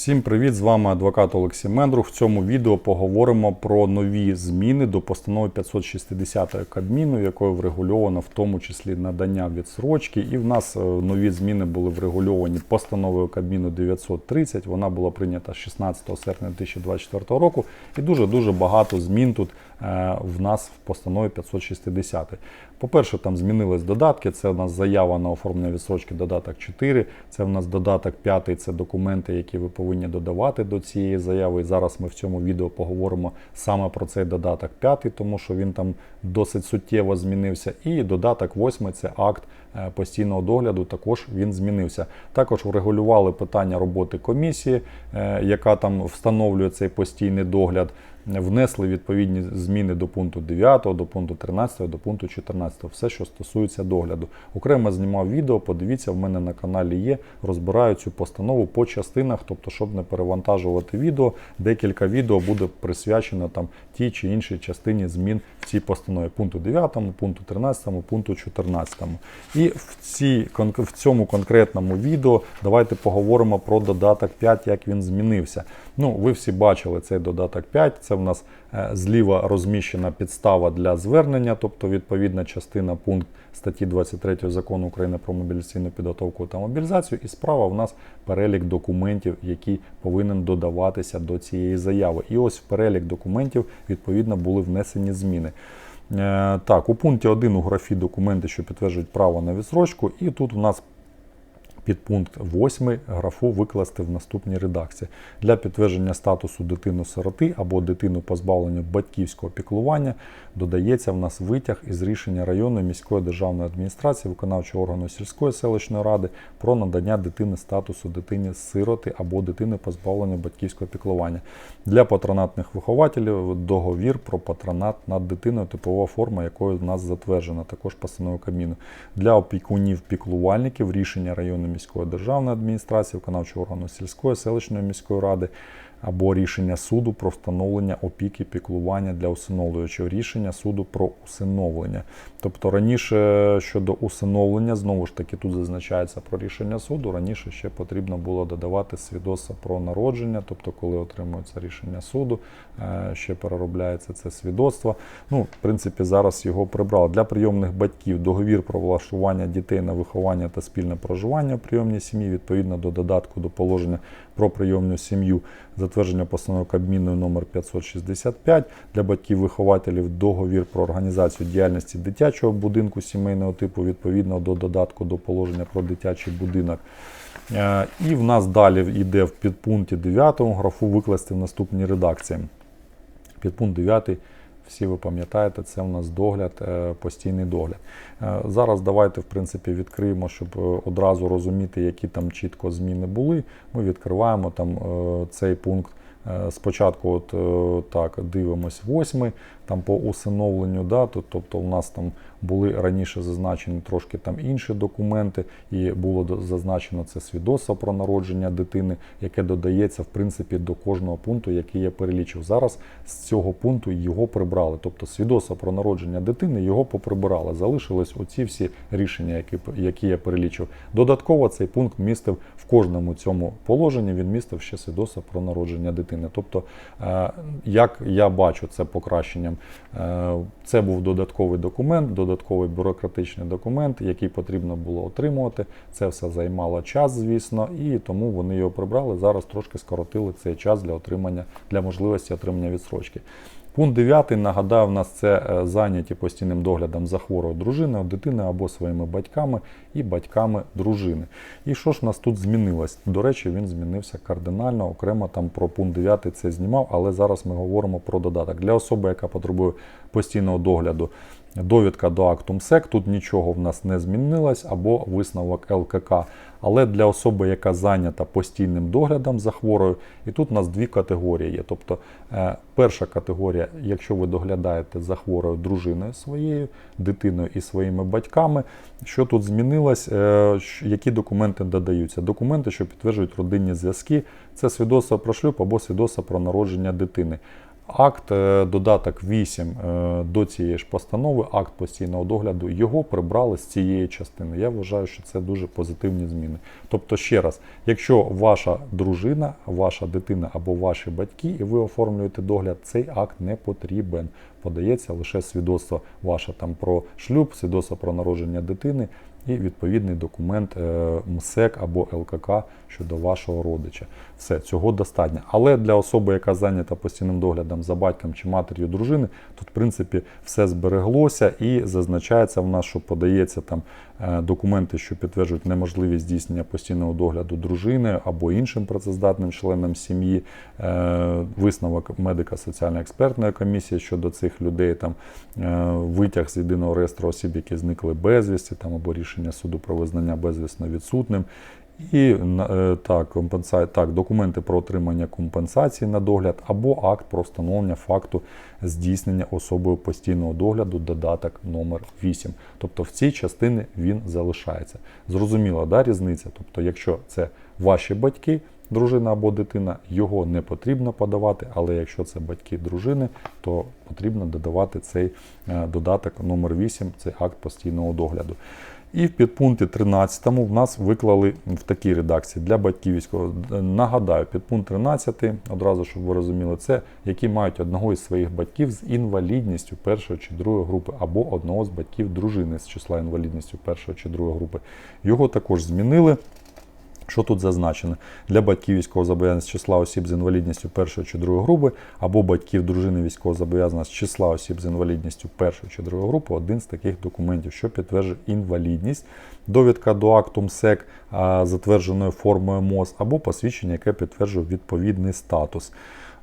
Всім привіт! З вами адвокат Олексій Мендрух. В цьому відео поговоримо про нові зміни до постанови 560 Кабміну, якою врегульовано в тому числі надання відсрочки. І в нас е, нові зміни були врегульовані постановою Кабміну 930. Вона була прийнята 16 серпня 2024 року. І дуже дуже багато змін тут е, в нас в постанові 560. По-перше, там змінились додатки. Це у нас заява на оформлення відсрочки, додаток 4. Це в нас додаток 5, це документи, які ви повинні додавати до цієї заяви. Зараз ми в цьому відео поговоримо саме про цей додаток 5, тому що він там досить суттєво змінився. І додаток 8 це акт е, постійного догляду. Також він змінився. Також врегулювали питання роботи комісії, е, яка там встановлює цей постійний догляд. Внесли відповідні зміни до пункту 9, до пункту 13, до пункту 14, все, що стосується догляду. Окремо знімав відео, подивіться, в мене на каналі є. Розбираю цю постанову по частинах, тобто, щоб не перевантажувати відео, декілька відео буде присвячено там тій чи іншій частині змін в цій постанові. Пункту 9, пункту 13, пункту 14. І в, цій, в цьому конкретному відео давайте поговоримо про додаток 5, як він змінився. Ну, ви всі бачили цей додаток 5. Це в нас е, зліва розміщена підстава для звернення, тобто відповідна частина пункт статті 23 закону України про мобілізаційну підготовку та мобілізацію. І справа в нас перелік документів, який повинен додаватися до цієї заяви. І ось в перелік документів відповідно були внесені зміни. Е, Так, у пункті 1 у графі документи, що підтверджують право на відсрочку, і тут у нас Підпункт 8 графу викласти в наступній редакції для підтвердження статусу дитини-сироти або дитину позбавлення батьківського піклування додається в нас витяг із рішення районної міської державної адміністрації, виконавчого органу сільської селищної ради про надання дитини статусу дитині-сироти або дитини позбавлення батьківського піклування. Для патронатних вихователів договір про патронат над дитиною, типова форма, якою в нас затверджена, також постановою Кабміну. Для опікунів-піклувальників рішення районної міської державної адміністрації, виконавчого органу сільської селищної міської ради або рішення суду про встановлення опіки піклування для усиновлюючого рішення суду про усиновлення. Тобто раніше щодо усиновлення, знову ж таки, тут зазначається про рішення суду. Раніше ще потрібно було додавати свідоцтво про народження, тобто, коли отримується рішення суду, е, ще переробляється це свідоцтво. Ну, в принципі, зараз його прибрали. Для прийомних батьків договір про влаштування дітей на виховання та спільне проживання в прийомній сім'ї відповідно до додатку до положення про прийомну сім'ю, затвердження постанови Кабміну номер 565 для батьків-вихователів договір про організацію діяльності дитячого будинку сімейного типу відповідно до додатку до положення про дитячий будинок. Е, І в нас далі йде в підпункті 9 графу викласти в наступній редакції. Підпункт 9 всі ви пам'ятаєте, це у нас догляд, е, постійний догляд. Е, Зараз давайте в принципі відкриємо, щоб е, одразу розуміти, які там чітко зміни були. Ми відкриваємо там цей пункт. Спочатку, от так, дивимось восьмий, там по усиновленню, да, то- тобто у нас там були раніше зазначені трошки там інші документи, і було зазначено це свідоцтво про народження дитини, яке додається в принципі до кожного пункту, який я перелічив. Зараз з цього пункту його прибрали. Тобто свідоцтво про народження дитини його поприбирали. Залишились оці всі рішення, які, які я перелічив. Додатково цей пункт містив в кожному цьому положенні. Він містив ще свідоцтво про народження дитини. Тобто, е, як я бачу це покращенням, це був додатковий документ, додатковий бюрократичний документ, який потрібно було отримувати. Це все займало час, звісно, і тому вони його прибрали. Зараз трошки скоротили цей час для отримання для можливості отримання відсрочки. Пункт 9, нагадаю, в нас це е, зайняті постійним доглядом за хворою дружиною, дитиною або своїми батьками і батьками дружини. І що ж в нас тут змінилось? До речі, він змінився кардинально. Окремо там про пункт 9 це знімав, але зараз ми говоримо про додаток. Для особи, яка потребує постійного догляду, довідка до акту МСЕК, тут нічого в нас не змінилось, або висновок ЛКК. Але для особи, яка зайнята постійним доглядом за хворою, і тут у нас дві категорії є. Тобто е, перша категорія, якщо ви доглядаєте за хворою дружиною своєю, дитиною і своїми батьками, що тут змінилось, е, які документи додаються? Документи, що підтверджують родинні зв'язки, це свідоцтво про шлюб або свідоцтво про народження дитини. Акт, е, додаток 8 е, до цієї ж постанови, акт постійного догляду, його прибрали з цієї частини. Я вважаю, що це дуже позитивні зміни. Тобто, ще раз, якщо ваша дружина, ваша дитина або ваші батьки, і ви оформлюєте догляд, цей акт не потрібен. Подається лише свідоцтво ваше там про шлюб, свідоцтво про народження дитини і відповідний документ е, МСЕК або ЛКК щодо вашого родича. Все, цього достатньо. Але для особи, яка зайнята постійним доглядом за батьком чи матір'ю дружини, тут, в принципі, все збереглося і зазначається в нас, що подається там е, документи, що підтверджують неможливість здійснення постійного догляду дружини або іншим працездатним членам сім'ї, е, висновок медико-соціально-експертної комісії щодо цих людей, там е, витяг з єдиного реєстру осіб, які зникли безвісті, там або рішення суду про визнання безвісно відсутним. І е, так, компенса... так, документи про отримання компенсації на догляд або акт про встановлення факту здійснення особою постійного догляду, додаток номер 8. Тобто в цій частині він залишається. Зрозуміла да, різниця? Тобто, якщо це ваші батьки, дружина або дитина, його не потрібно подавати, але якщо це батьки дружини, то потрібно додавати цей е, додаток номер 8, це акт постійного догляду. І в підпункті 13 в нас виклали в такій редакції для батьків військових. Нагадаю, підпункт 13, одразу щоб ви розуміли, це які мають одного із своїх батьків з інвалідністю першої чи другої групи, або одного з батьків дружини з числа інвалідністю першої чи другої групи. Його також змінили. Що тут зазначено? Для батьків військовозобов'язаних з числа осіб з інвалідністю першої чи другої групи, або батьків дружини військовозобов'язаних з числа осіб з інвалідністю першої чи другої групи, один з таких документів, що підтверджує інвалідність, довідка до акту МСЕК затвердженою формою МОЗ, або посвідчення, яке підтверджує відповідний статус.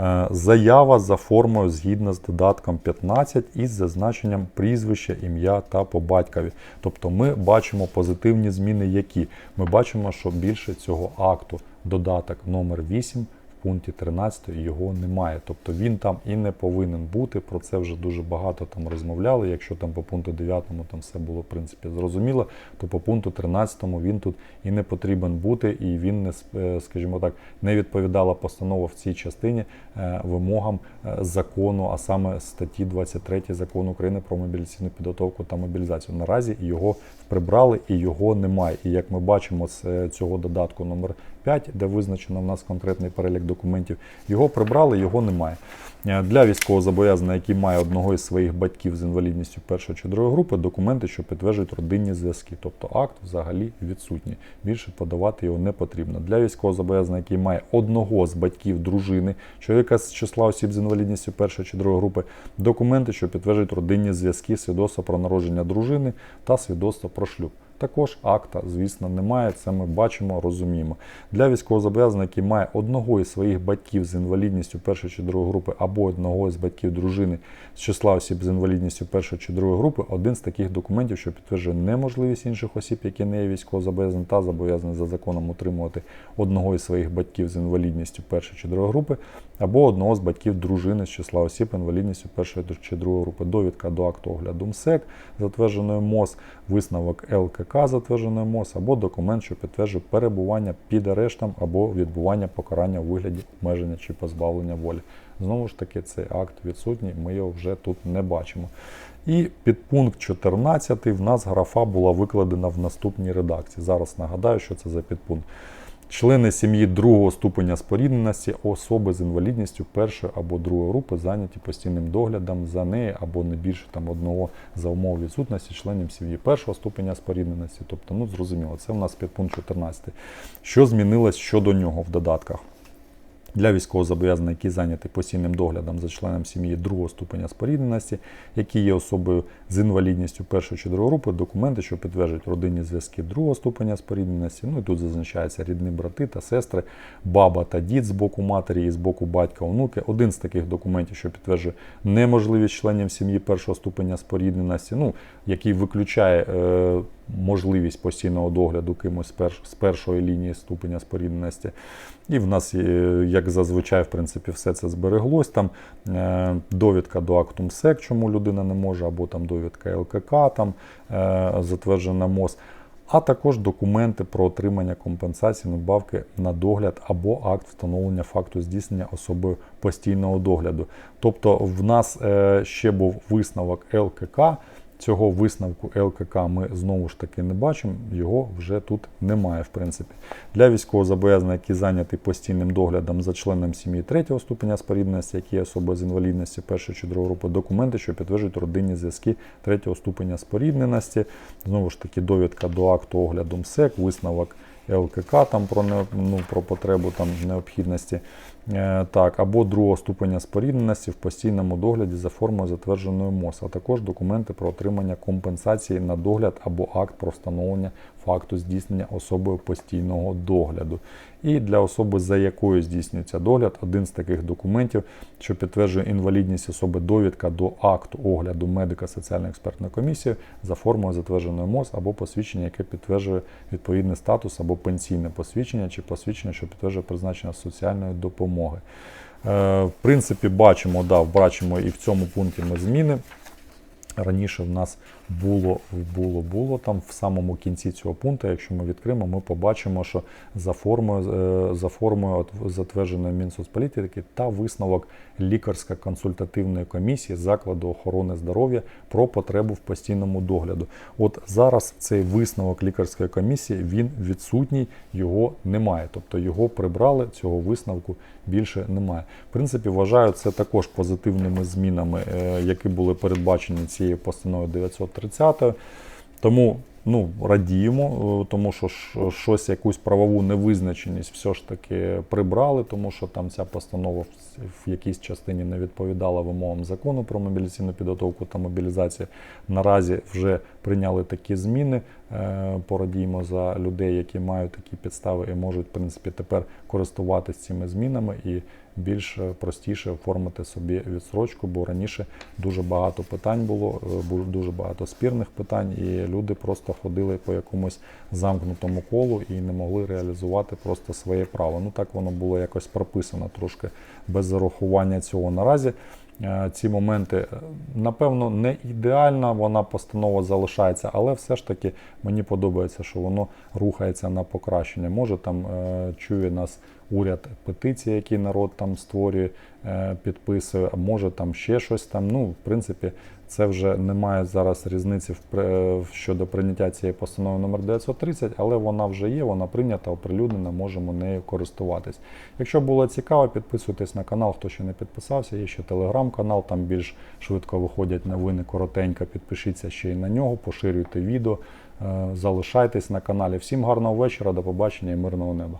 Е, Заява за формою згідно з додатком 15 із зазначенням прізвища, ім'я та по батькові. Тобто ми бачимо позитивні зміни, які ми бачимо, що більше цього акту додаток номер 8 в пункті 13 його немає. Тобто він там і не повинен бути. Про це вже дуже багато там розмовляли. Якщо там по пункту 9 там все було в принципі зрозуміло, то по пункту 13 він тут і не потрібен бути, і він не е, скажімо так не відповідала постанова в цій частині е, вимогам е, закону, а саме статті 23 закону України про мобілізаційну підготовку та мобілізацію. Наразі його прибрали і його немає. І як ми бачимо з цього додатку номер 5, де визначено в нас конкретний перелік документів, його прибрали, його немає. Для військовозобов'язаного, який має одного із своїх батьків з інвалідністю першої чи другої групи, документи, що підтверджують родинні зв'язки. Тобто акт взагалі відсутній. Більше подавати його не потрібно. Для військовозобов'язаного, який має одного з батьків дружини, чоловіка з числа осіб з інвалідністю першої чи другої групи, документи, що підтверджують родинні зв'язки, свідоцтво про народження дружини та свідоцтво про шлюб. Також акта, звісно, немає. Це ми бачимо, розуміємо. Для військовозобов'язаного, який має одного із своїх батьків з інвалідністю першої чи другої групи, або одного із батьків дружини з числа осіб з інвалідністю першої чи другої групи, один з таких документів, що підтверджує неможливість інших осіб, які не є військовозобов'язані та зобов'язані за законом утримувати одного із своїх батьків з інвалідністю першої чи другої групи, або одного з батьків дружини з числа осіб інвалідністю першої чи другої групи. Довідка до акту огляду МСЕК, затвердженої МОЗ, висновок ЛКК, затвердженої МОЗ, або документ, що підтверджує перебування під арештом або відбування покарання у вигляді обмеження чи позбавлення волі. Знову ж таки, цей акт відсутній, ми його вже тут не бачимо. І під пункт 14 в нас графа була викладена в наступній редакції. Зараз нагадаю, що це за підпункт. Члени сім'ї другого ступеня спорідненості, особи з інвалідністю першої або другої групи зайняті постійним доглядом за неї або не більше там одного за умов відсутності членів сім'ї першого ступеня спорідненості. Тобто, ну зрозуміло, це в нас підпункт 14. Що змінилось щодо нього в додатках? Для військовозобов'язаних, які зайняті постійним доглядом за членом сім'ї другого ступеня спорідненості, які є особою з інвалідністю першої чи другої групи, документи, що підтверджують родинні зв'язки другого ступеня спорідненості. Ну і тут зазначаються рідні брати та сестри, баба та дід з боку матері і з боку батька, онуки. Один з таких документів, що підтверджує неможливість членів сім'ї першого ступеня спорідненості, ну який виключає. Е можливість постійного догляду кимось з першої лінії ступеня спорідненості. І в нас, як зазвичай, в принципі, все це збереглось. Там е, довідка до акту МСЕК, чому людина не може, або там довідка ЛКК, там е, затверджена МОЗ. а також документи про отримання компенсації надбавки на догляд або акт встановлення факту здійснення особою постійного догляду. Тобто в нас е, ще був висновок ЛКК. Цього висновку ЛКК ми знову ж таки не бачимо, його вже тут немає, в принципі. Для військовозобов'язаних, які зайняті постійним доглядом за членом сім'ї третього ступеня спорідненості, які є особи з інвалідності першої чи другої групи, документи, що підтверджують родинні зв'язки третього ступеня спорідненості. Знову ж таки, довідка до акту огляду МСЕК, висновок ЛКК там про, ну, про потребу там, необхідності. Е, так, або другого ступеня спорідненості в постійному догляді за формою затвердженої МОЗ, а також документи про отримання компенсації на догляд або акт про встановлення факту здійснення особою постійного догляду. І для особи, за якою здійснюється догляд, один з таких документів, що підтверджує інвалідність особи, довідка до акту огляду медика соціальної експертної комісії за формою затвердженої МОЗ або посвідчення, яке підтверджує відповідний статус або пенсійне посвідчення чи посвідчення, що підтверджує призначення соціальної допомоги. Е, В принципі, бачимо, да, бачимо і в цьому пункті ми зміни. Раніше в нас було, було, було там в самому кінці цього пункту, якщо ми відкриємо, ми побачимо, що за формою, е, за формою затвердженої Мінсоцполітики та висновок лікарсько-консультативної комісії закладу охорони здоров'я про потребу в постійному догляду. От зараз цей висновок лікарської комісії він відсутній, його немає. Тобто його прибрали, цього висновку більше немає. В принципі, вважаю це також позитивними змінами, е, які були передбачені цією постановою 930. Тому ну, радіємо, е, тому що щось, якусь правову невизначеність все ж таки прибрали, тому що там ця постанова в- в якійсь частині не відповідала вимогам закону про мобілізаційну підготовку та мобілізацію. Наразі вже прийняли такі зміни. Е, Порадіємо за людей, які мають такі підстави і можуть, в принципі, тепер користуватися цими змінами і більш простіше оформити собі відсрочку, бо раніше дуже багато питань було, е, бу- дуже багато спірних питань, і люди просто ходили по якомусь замкнутому колу і не могли реалізувати просто своє право. Ну так воно було якось прописано трошки без зарахування цього. Наразі е, ці моменти, е, напевно, не ідеальна вона постанова залишається, але все ж таки мені подобається, що воно рухається на покращення. Може там чує нас уряд петиції, які народ там створює, е, підписує, а може там ще щось там. Ну, в принципі, це вже немає зараз різниці в щодо прийняття цієї постанови номер 930, але вона вже є, вона прийнята, оприлюднена, можемо нею користуватись. Якщо було цікаво, підписуйтесь на канал, хто ще не підписався. Є ще телеграм-канал, там більш швидко виходять новини коротенько. Підпишіться ще й на нього, поширюйте відео, е, залишайтесь на каналі. Всім гарного вечора, до побачення і мирного неба.